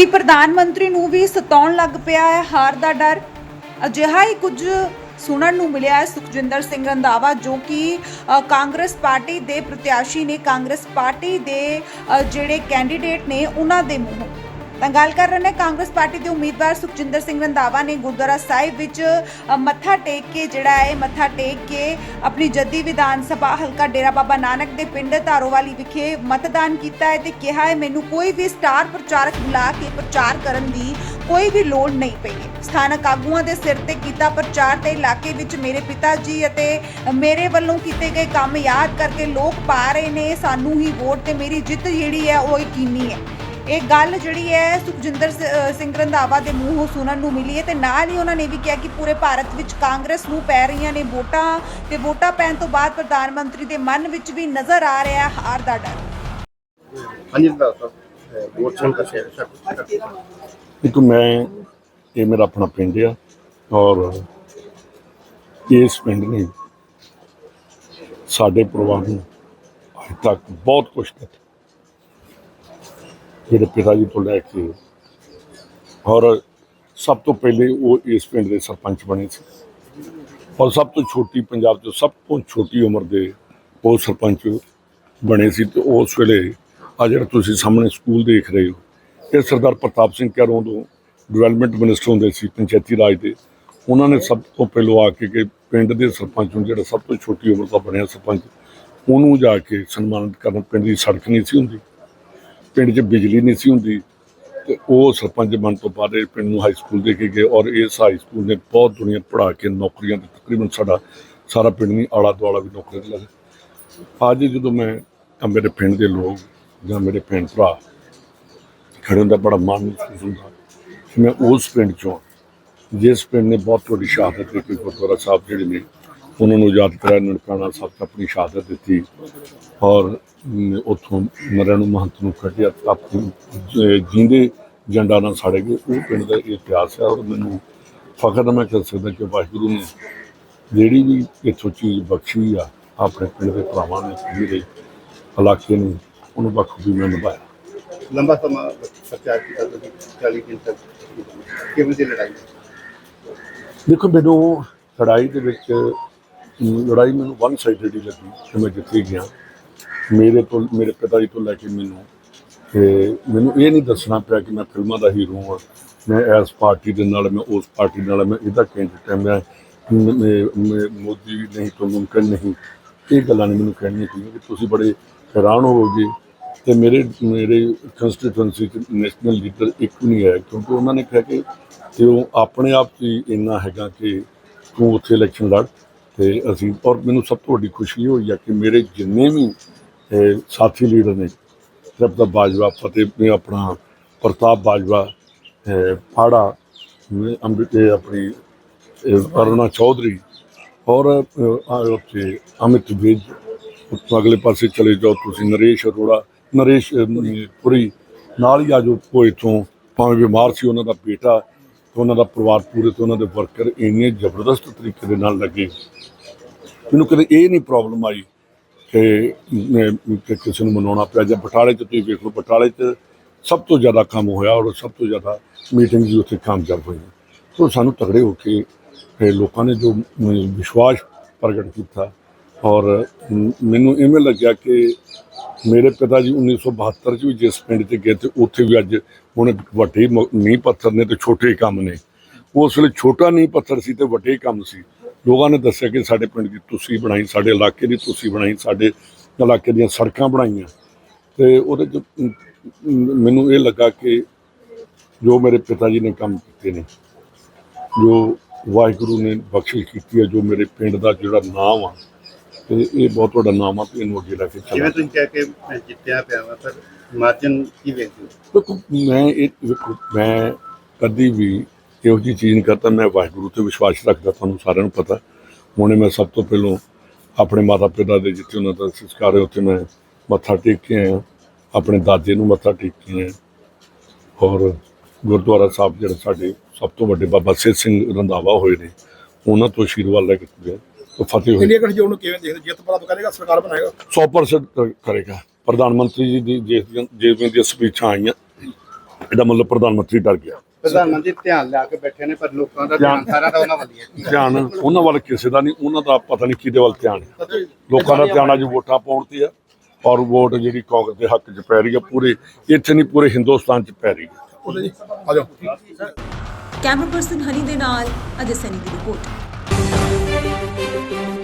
ਕੀ ਪ੍ਰਧਾਨ ਮੰਤਰੀ ਨੂੰ ਵੀ ਸਤਾਉਣ ਲੱਗ ਪਿਆ ਹੈ ਹਾਰ ਦਾ ਡਰ। ਅਜਿਹਾ ਹੀ ਕੁਝ ਸੁਣਨ ਨੂੰ ਮਿਲਿਆ ਹੈ ਸੁਖਜਿੰਦਰ ਸਿੰਘ ਰੰਧਾਵਾ, ਜੋ ਕਿ ਕਾਂਗਰਸ ਪਾਰਟੀ ਦੇ ਪ੍ਰਤਿਆਸ਼ੀ ਨੇ। ਕਾਂਗਰਸ ਪਾਰਟੀ ਦੇ ਜਿਹੜੇ ਕੈਂਡੀਡੇਟ ਨੇ, ਉਹਨਾਂ ਦੇ ਮੂੰਹੋਂ। ਤਾਂ ਗੱਲ ਕਰ ਰਹੇ ਨੇ ਕਾਂਗਰਸ ਪਾਰਟੀ ਦੇ ਉਮੀਦਵਾਰ ਸੁਖਜਿੰਦਰ ਸਿੰਘ ਰੰਧਾਵਾ ਨੇ ਗੁਰਦੁਆਰਾ ਸਾਹਿਬ ਵਿੱਚ ਮੱਥਾ ਟੇਕ ਕੇ ਜਿਹੜਾ ਹੈ ਮੱਥਾ ਟੇਕ ਕੇ ਆਪਣੀ ਜੱਦੀ ਵਿਧਾਨ ਸਭਾ ਹਲਕਾ ਡੇਰਾ ਬਾਬਾ ਨਾਨਕ ਦੇ ਪਿੰਡ ਧਾਰੋਵਾਲੀ ਵਿਖੇ ਮਤਦਾਨ ਕੀਤਾ ਹੈ ਤੇ ਕਿਹਾ ਹੈ, ਮੈਨੂੰ ਕੋਈ ਵੀ ਸਟਾਰ ਪ੍ਰਚਾਰਕ ਬੁਲਾ ਕੇ ਪ੍ਰਚਾਰ ਕਰਨ ਦੀ ਕੋਈ ਵੀ ਲੋੜ ਨਹੀਂ ਪਈ। ਸਥਾਨਕ ਆਗੂਆਂ ਦੇ ਸਿਰ ਤੇ ਕੀਤਾ ਪ੍ਰਚਾਰ ਤੇ ਇਲਾਕੇ ਵਿੱਚ ਮੇਰੇ ਪਿਤਾ ਜੀ ਅਤੇ ਮੇਰੇ ਵੱਲੋਂ ਕੀਤੇ ਗਏ ਕੰਮ ਯਾਦ ਕਰਕੇ ਲੋਕ ਪਾ ਰਹੇ ਨੇ, ਸਾਨੂੰ ਹੀ ਵੋਟ ਤੇ ਮੇਰੀ ਜਿੱਤ ਜਿਹੜੀ ਹੈ ਉਹ ਯਕੀਨੀ ਹੈ। ਇਹ ਗੱਲ ਜਿਹੜੀ ਹੈ ਸੁਖਜਿੰਦਰ ਸਿੰਘ ਰੰਧਾਵਾ ਦੇ ਮੂੰਹੋਂ ਸੁਣਨ ਨੂੰ ਮਿਲੀ ਹੈ ਤੇ ਨਾਲ ਹੀ ਉਹਨਾਂ ਨੇ ਵੀ ਕਿਹਾ ਕਿ ਪੂਰੇ ਭਾਰਤ ਵਿੱਚ ਕਾਂਗਰਸ ਨੂੰ ਪੈ ਰਹੀਆਂ ਨੇ ਵੋਟਾਂ ਤੇ ਵੋਟਾਂ ਪੈਣ ਤੋਂ ਬਾਅਦ ਪ੍ਰਧਾਨ ਮੰਤਰੀ ਦੇ ਮਨ ਵਿੱਚ ਵੀ ਨਜ਼ਰ ਆ ਰਿਹਾ ਹੈ ਹਾਰ ਦਾ ਡਰ। ਹਾਂਜੀ ਦੱਸੋ। ਵੋਟ ਸੁਣ ਕੇ ਸ਼ੇਅਰ ਸਰ ਇੱਕ ਮੈਂ ਇਹ ਮੇਰਾ ਆਪਣਾ ਪਿੰਡ ਆ ਔਰ ਇਸ ਪਿੰਡ ਨੇ ਸਾਡੇ ਪਰਿਵਾਰ ਨੂੰ ਅੱਜ ਤੱਕ ਬਹੁਤ ਕੁਛ ਦਿੱਤਾ ਮੇਰੇ ਪਿਤਾ ਜੀ ਤੋਂ ਲੈ ਕੇ ਔਰ ਸਭ ਤੋਂ ਪਹਿਲੇ ਉਹ ਇਸ ਪਿੰਡ ਦੇ ਸਰਪੰਚ ਬਣੇ ਸੀ। ਔਰ ਸਭ ਤੋਂ ਛੋਟੀ ਪੰਜਾਬ 'ਚ ਸਭ ਤੋਂ ਛੋਟੀ ਉਮਰ ਦੇ ਉਹ ਸਰਪੰਚ ਬਣੇ ਸੀ ਤੇ ਉਸ ਵੇਲੇ ਆ ਜਿਹੜਾ ਤੁਸੀਂ ਸਾਹਮਣੇ ਸਕੂਲ ਦੇਖ ਰਹੇ ਹੋ, ਇਹ ਸਰਦਾਰ ਪ੍ਰਤਾਪ ਸਿੰਘ ਕਹਿਰੋਂ ਉਦੋਂ ਡਿਵੈਲਪਮੈਂਟ ਮਿਨਿਸਟਰ ਹੁੰਦੇ ਸੀ, ਪੰਚਾਇਤੀ ਰਾਜ ਦੇ। ਉਹਨਾਂ ਨੇ ਸਭ ਤੋਂ ਪਹਿਲਾਂ ਆ ਕੇ ਕਿ ਪਿੰਡ ਦੇ ਸਰਪੰਚ ਨੂੰ ਜਿਹੜਾ ਸਭ ਤੋਂ ਛੋਟੀ ਉਮਰ ਦਾ ਬਣਿਆ ਸਰਪੰਚ, ਉਹਨੂੰ ਜਾ ਕੇ ਸਨਮਾਨਿਤ ਕਰਨ। ਪਿੰਡ ਦੀ ਸੜਕ ਨਹੀਂ ਸੀ ਹੁੰਦੀ। ਪਿੰਡ 'ਚ ਬਿਜਲੀ ਨਹੀਂ ਸੀ ਹੁੰਦੀ ਤੇ ਉਹ ਸਰਪੰਚ ਬਣ ਤੋਂ ਬਾਅਦ ਇਹ ਪਿੰਡ ਨੂੰ ਹਾਈ ਸਕੂਲ ਦੇ ਕੇ ਗਏ ਔਰ ਇਸ ਹਾਈ ਸਕੂਲ ਨੇ ਬਹੁਤ ਦੁਨੀਆ ਪੜ੍ਹਾ ਕੇ ਨੌਕਰੀਆਂ ਤੇ ਤਕਰੀਬਨ ਸਾਡਾ ਸਾਰਾ ਪਿੰਡ ਨਹੀਂ ਆਲਾ ਦੁਆਲਾ ਵੀ ਨੌਕਰੀਆਂ ਤੇ ਲੱਗਾ। ਅੱਜ ਜਦੋਂ ਮੈਂ ਮੇਰੇ ਪਿੰਡ ਦੇ ਲੋਕ ਜਾਂ ਮੇਰੇ ਭੈਣ ਭਰਾ ਖੜੇ ਹੁੰਦਾ ਬੜਾ ਮਾਣ ਮਹਿਸੂਸ ਹੁੰਦਾ ਕਿ ਮੈਂ ਉਸ ਪਿੰਡ ਚੋਂ, ਜਿਸ ਪਿੰਡ ਨੇ ਬਹੁਤ ਵੱਡੀ ਸ਼ਹਾਦਤ ਕੀਤੀ ਗੁਰਦੁਆਰਾ ਸਾਹਿਬ ਜਿਹੜੇ ਨੇ ਉਹਨਾਂ ਨੂੰ ਯਾਦ ਕਰਾਇਆ ਨਨਕਾਣਾ ਸਾਹਿਬ ਆਪਣੀ ਸ਼ਹਾਦਤ ਦਿੱਤੀ ਔਰ ਉੱਥੋਂ ਮਰਨ ਨੂੰ ਮਹੰਤ ਨੂੰ ਕੱਢਿਆ ਤਾਂ ਆਪਣੀ ਜੀਂਦੇ ਜੰਡਾ ਨਾਲ ਸਾੜੇ ਗਏ। ਉਹ ਪਿੰਡ ਦਾ ਇਹ ਇਤਿਹਾਸ ਹੈ ਔਰ ਮੈਨੂੰ ਫਖਰ ਮੈਂ ਕਰ ਸਕਦਾ ਕਿ ਵਾਹਿਗੁਰੂ ਨੇ ਜਿਹੜੀ ਵੀ ਇੱਥੋਂ ਚੀਜ਼ ਬਖਸ਼ੀ ਆ ਆਪਣੇ ਪਿੰਡ ਦੇ ਭਰਾਵਾਂ ਨੇ ਜਿਹੜੇ ਇਲਾਕੇ ਨੇ ਉਹਨੂੰ ਬਖੂਬੀ ਮੈਂ ਨਿਭਾਇਆ। ਲੰਬਾ ਸਮਾਂ ਪ੍ਰਚਾਰ ਕੀਤਾ ਤੁਸੀਂ 40 ਦਿਨ ਤੱਕ ਕਿਵੇਂ ਦੀ ਲੜਾਈ? ਦੇਖੋ ਮੈਨੂੰ ਲੜਾਈ ਦੇ ਵਿੱਚ ਲੜਾਈ ਮੈਨੂੰ ਵਨ ਸਾਈਡਡ ਹੀ ਲੱਗੀ ਕਿ ਮੈਂ ਜਿੱਥੇ ਗਿਆ। ਮੇਰੇ ਤੋਂ, ਮੇਰੇ ਪਿਤਾ ਜੀ ਤੋਂ ਲੈ ਕੇ ਮੈਨੂੰ, ਤੇ ਮੈਨੂੰ ਇਹ ਨਹੀਂ ਦੱਸਣਾ ਪਿਆ ਕਿ ਮੈਂ ਫਿਲਮਾਂ ਦਾ ਹੀਰੋ ਹਾਂ। ਮੈਂ ਇਸ ਪਾਰਟੀ ਦੇ ਨਾਲ, ਮੈਂ ਉਸ ਪਾਰਟੀ ਨਾਲ, ਮੈਂ ਇਹਦਾ ਕੈਂਡੀਡੇਟ ਹਾਂ ਮੈਂ ਮੋਦੀ ਨਹੀਂ ਤੋਂ ਮੁਮਕਿਨ ਨਹੀਂ। ਇਹ ਗੱਲਾਂ ਨਹੀਂ ਮੈਨੂੰ ਕਹਿਣੀਆਂ ਚਾਹੀਦੀਆਂ ਕਿ ਤੁਸੀਂ ਬੜੇ ਹੈਰਾਨ ਹੋਵੋਗੇ। ਤੇ ਮੇਰੇ ਮੇਰੇ ਕੰਸਟੀਟੂਐਂਸੀ ਚ ਨੈਸ਼ਨਲ ਲੀਡਰ ਇੱਕ ਵੀ ਨਹੀਂ ਹੈ, ਕਿਉਂਕਿ ਉਹਨਾਂ ਨੇ ਕਿਹਾ ਕਿ ਤੇ ਉਹ ਆਪਣੇ ਆਪ 'ਚ ਹੀ ਇੰਨਾ ਹੈਗਾ ਕਿ ਤੂੰ ਉੱਥੇ ਇਲੈਕਸ਼ਨ ਲੜ। ਤੇ ਅਸੀਂ, ਔਰ ਮੈਨੂੰ ਸਭ ਤੋਂ ਵੱਡੀ ਖੁਸ਼ੀ ਇਹ ਹੋਈ ਆ ਕਿ ਮੇਰੇ ਜਿੰਨੇ ਵੀ ਸਾਥੀ ਲੀਡਰ ਨੇ ਰਬਦਾ ਬਾਜਵਾ ਫਤਿਹ ਨੇ ਆਪਣਾ ਪ੍ਰਤਾਪ ਬਾਜਵਾ ਪਾੜਾ ਫਾੜਾ ਆਪਣੀ ਅਰੁਣਾ ਚੌਧਰੀ, ਔਰ ਉੱਥੇ ਅਮਿਤ ਵਿਜ ਉੱਥੋਂ ਅਗਲੇ ਪਾਸੇ ਚਲੇ ਜਾਓ, ਤੁਸੀਂ ਨਰੇਸ਼ ਅਰੋੜਾ, ਨਰੇਸ਼ ਪੁਰੀ ਨਾਲ ਹੀ ਆ ਜੋ ਉਹ ਇੱਥੋਂ, ਭਾਵੇਂ ਬਿਮਾਰ ਸੀ ਉਹਨਾਂ ਦਾ ਬੇਟਾ ਤੇ ਉਹਨਾਂ ਦਾ ਪਰਿਵਾਰ ਪੂਰੇ ਤੇ ਉਹਨਾਂ ਦੇ ਵਰਕਰ ਇੰਨੇ ਜ਼ਬਰਦਸਤ ਤਰੀਕੇ ਦੇ ਨਾਲ ਲੱਗੇ। ਮੈਨੂੰ ਕਦੇ ਇਹ ਨਹੀਂ ਪ੍ਰੋਬਲਮ ਆਈ ਕਿ ਕਿਸੇ ਨੂੰ ਮਨਾਉਣਾ ਪਿਆ ਜਾਂ ਬਟਾਲੇ 'ਚ ਤੁਸੀਂ ਵੇਖ ਲਓ, ਬਟਾਲੇ 'ਚ ਸਭ ਤੋਂ ਜ਼ਿਆਦਾ ਕੰਮ ਹੋਇਆ ਔਰ ਸਭ ਤੋਂ ਜ਼ਿਆਦਾ ਮੀਟਿੰਗ ਵੀ ਉੱਥੇ ਕਾਮਯਾਬ ਹੋਈਆਂ। ਸੋ ਸਾਨੂੰ ਤਗੜੇ ਹੋ ਕੇ ਲੋਕਾਂ ਨੇ ਜੋ ਵਿਸ਼ਵਾਸ ਪ੍ਰਗਟ ਕੀਤਾ ਔਰ ਮੈਨੂੰ ਇਵੇਂ ਲੱਗਿਆ ਕਿ ਮੇਰੇ ਪਿਤਾ ਜੀ 1972 ਚ ਵੀ ਜਿਸ ਪਿੰਡ 'ਚ ਗਏ ਤੇ ਉੱਥੇ ਵੀ ਅੱਜ ਹੁਣ ਵੱਡੇ ਮ- ਨੀਂਹ ਪੱਥਰ ਨੇ ਤੇ ਛੋਟੇ ਕੰਮ ਨੇ। ਉਸ ਵੇਲੇ ਛੋਟਾ ਨੀਂਹ ਪੱਥਰ ਸੀ ਤੇ ਵੱਡੇ ਕੰਮ ਸੀ। ਲੋਕਾਂ ਨੇ ਦੱਸਿਆ ਕਿ ਸਾਡੇ ਪਿੰਡ ਦੀ ਤੁਸੀਂ ਬਣਾਈ, ਸਾਡੇ ਇਲਾਕੇ ਦੀ ਤੁਸੀਂ ਬਣਾਈ, ਸਾਡੇ ਇਲਾਕੇ ਦੀਆਂ ਸੜਕਾਂ ਬਣਾਈਆਂ। ਤੇ ਉਹਦੇ 'ਚ ਮੈਨੂੰ ਇਹ ਲੱਗਾ ਕਿ ਜੋ ਮੇਰੇ ਪਿਤਾ ਜੀ ਨੇ ਕੰਮ ਕੀਤੇ ਨੇ, ਜੋ ਵਾਹਿਗੁਰੂ ਨੇ ਬਖਸ਼ਿਸ਼ ਕੀਤੀ ਹੈ, ਜੋ ਮੇਰੇ ਪਿੰਡ ਦਾ ਜਿਹੜਾ ਨਾਮ ਆ ਤੇ ਇਹ ਬਹੁਤ ਵੱਡਾ ਨਾਮ ਆ ਤੇ ਇਹਨੂੰ ਅੱਗੇ ਲੈ ਕੇ ਚੱਲਾਂ ਜਿਵੇਂ ਤੁਸੀਂ ਕਹਿ ਕੇ ਮੈਂ ਜਿੱਤਿਆ ਪਿਆ ਵਾ ਪਰ ਮਾਰਜਨ ਕੀ ਵੇਖਦੇ ਹੋ? ਦੇਖੋ ਮੈਂ ਇਹ ਵੇਖੋ ਮੈਂ ਕਦੀ ਵੀ ਇਹੋ ਜਿਹੀ ਚੀਜ਼ ਨਹੀਂ ਕਰਦਾ ਮੈਂ ਵਾਹਿਗੁਰੂ ਤੇ ਵਿਸ਼ਵਾਸ ਰੱਖਦਾ ਤੁਹਾਨੂੰ ਸਾਰਿਆਂ ਨੂੰ ਪਤਾ। ਹੁਣੇ ਮੈਂ ਸਭ ਤੋਂ ਪਹਿਲਾਂ ਆਪਣੇ ਮਾਤਾ ਪਿਤਾ ਦੇ ਜਿੱਥੇ ਉਹਨਾਂ ਦਾ ਸੰਸਕਾਰ ਹੈ ਉੱਥੇ ਮੈਂ ਮੱਥਾ ਟੇਕ ਕੇ ਆਇਆ। ਆਪਣੇ ਦਾਦੇ ਨੂੰ ਮੱਥਾ ਟੇਕ ਕੇ ਆਇਆ। ਔਰ ਗੁਰਦੁਆਰਾ ਸਾਹਿਬ ਜਿਹੜਾ ਸਾਡੇ ਸਭ ਤੋਂ ਵੱਡੇ ਬਾਬਾ ਸਿੱਧ ਸਿੰਘ ਰੰਧਾਵਾ ਹੋਏ ਨੇ ਉਹਨਾਂ ਤੋਂ ਆਸ਼ੀਰਵਾਦ ਲੈ ਕੇ ਤਾਂ ਫਤਿਹ ਹੋਈ। ਇੰਡੀਆ ਗੱਠਜੋੜ ਨੂੰ ਕਿਵੇਂ ਦੇਖਦੇ? ਜਿੱਤ ਪ੍ਰਾਪਤ ਕਰੇਗਾ ਸਰਕਾਰ ਬਣਾਏਗਾ? 100% ਕਰੇਗਾ। ਪ੍ਰਧਾਨ ਮੰਤਰੀ ਜੀ ਦੀ ਜਿਸ ਦੀਆਂ- ਜਿਵੇਂ ਦੀਆਂ ਸਪੀਚਾਂ ਆਈਆਂ ਇਹਦਾ ਮਤਲਬ ਪ੍ਰਧਾਨ ਮੰਤਰੀ ਡਰ ਗਿਆ। ਪ੍ਰਧਾਨ ਮੰਤਰੀ ਧਿਆਨ ਲਿਆ ਕੇ ਬੈਠੇ ਨੇ ਪਰ ਲੋਕਾਂ ਦਾ ਧਿਆਨ ਸਾਰਾ ਤਾਂ ਉਹਨਾਂ ਵੱਲ ਹੀ ਹੈ। ਧਿਆਨ ਉਹਨਾਂ ਵੱਲ ਕਿਸੇ ਦਾ ਨਹੀਂ ਉਹਨਾਂ ਦਾ ਪਤਾ ਨਹੀਂ ਕਿਹਦੇ ਵੱਲ ਧਿਆਨ ਹੈ। ਲੋਕਾਂ ਦਾ ਧਿਆਨ ਅੱਜ ਵੋਟਾਂ ਪਾਉਣ ਤੇ ਆ ਔਰ ਵੋਟ ਜਿਹੜੀ ਕਾਂਗਰਸ ਦੇ ਹੱਕ 'ਚ ਪੈ ਰਹੀ ਹੈ ਪੂਰੇ ਇੱਥੇ ਨਹੀਂ ਪੂਰੇ ਹਿੰਦੁਸਤਾਨ 'ਚ ਪੈ ਰਹੀ ਆ ਜਾਓ। ਕੈਮਰਾ ਪਰਸਨ ਹਨੀ ਦੇ ਨਾਲ ਅਜੇ ਸੈਨੀ ਦੀ ਰਿਪੋਰਟ। Bye.